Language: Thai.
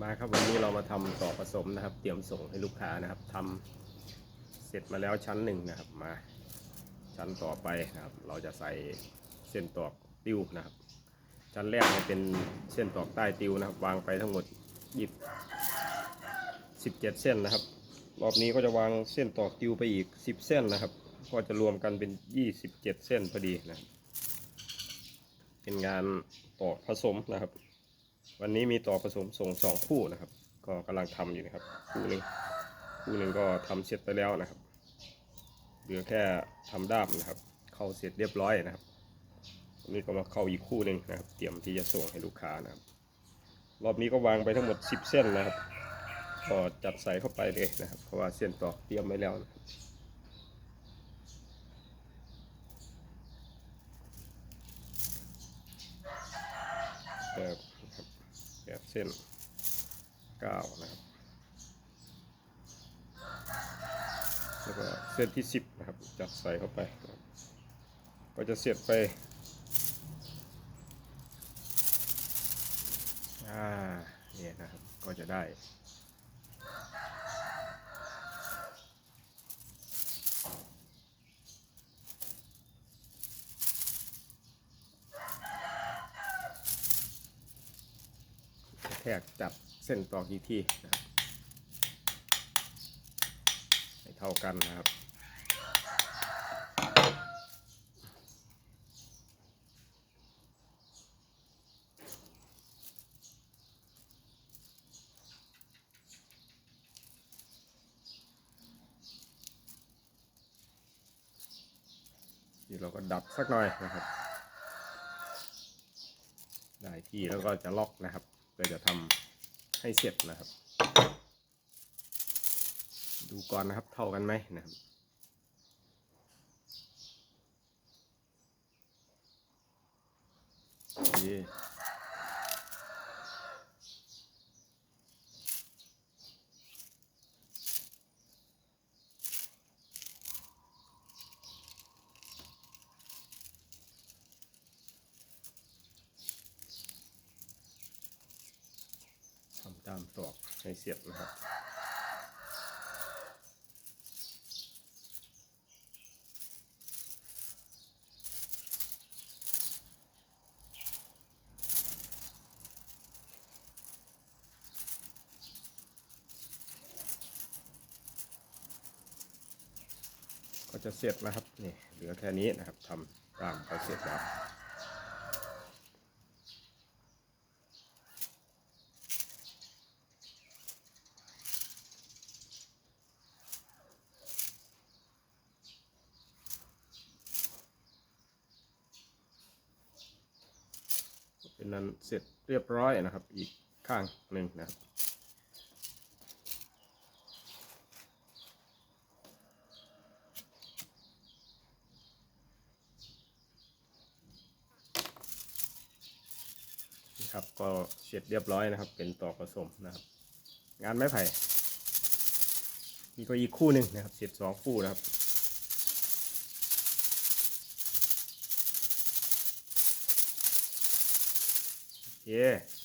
มาครับวันนี้เรามาทำต่อผสมนะครับ เตรียมส่งให้ลูกค้านะครับทำเสร็จมาแล้วชั้นหนึ่งนะครับมา ชั้นต่อไปนะครับ เราจะใส่เส้นตอกติ้วนะครับ ชั้นแรกเนี่ยเป็นเส้นตอกใต้ติ้วนะครับ วางไปทั้งหมดยี่สิบเจ็ดเส้นนะครับ รอบนี้ก็จะวางเส้นตอกติ้วไปอีกสิบเส้นนะครับ ก็จะรวมกันเป็นยี่สิบเจ็ดเส้นพอดีนะเป็นงานตอกผสมนะครับ วันนี้มีต่อผสมส่งสองคู่นะครับ ก็กำลังทำอยู่นะครับ คู่หนึ่งคู่หนึ่งก็ทำเสร็จไปแล้วนะครับ เหลือแค่ทำด้ามนะครับ เข้าเสร็จเรียบร้อยนะครับนนี้ก็มาเข้าอีกคู่หนึ่งนะครับ เตรียมที่จะส่งให้ลูกค้านะครับ รอบนี้ก็วางไปทั้งหมด 10 เส้นนะครับก็จัดใส่เข้าไปเลยนะครับ เพราะว่าเส้นตอกเตรียมไว้แล้วนะครับแบบนะครับแบบ เส้นเก้านะครับแล้วก็เส้นที่สิบนะครับจัดใส่เข้าไป ก็จะเสียบไปอ่าเนี่ยนะครับก็จะได้ แทกจับเส้นตอกอีกที่นะครับให้เท่ากันนะครับี่เราก็ดับสักหน่อยนะครับ ได้ที่แล้วก็จะล็อกนะครับ เพื่อจะทำให้เสร็จนะครับ ดูก่อนนะครับเท่ากันไหมนะครับโอเค ตามตอกให้เสร็จนะครับก็จะเสร็จนะครับนี่เหลือแค่นี้นะครับทำตามไปเสร็จแล้ว เป็นนั้นเสร็จเรียบร้อยนะครับ อีกข้างหนึ่งนะครับนะครับก็เสร็จเรียบร้อยนะครับ เป็นตอกผสมนะครับ งานไม้ไผ่นี่ก็อีกคู่หนึ่งนะครับ เสร็จสองคู่นะครับ โอเค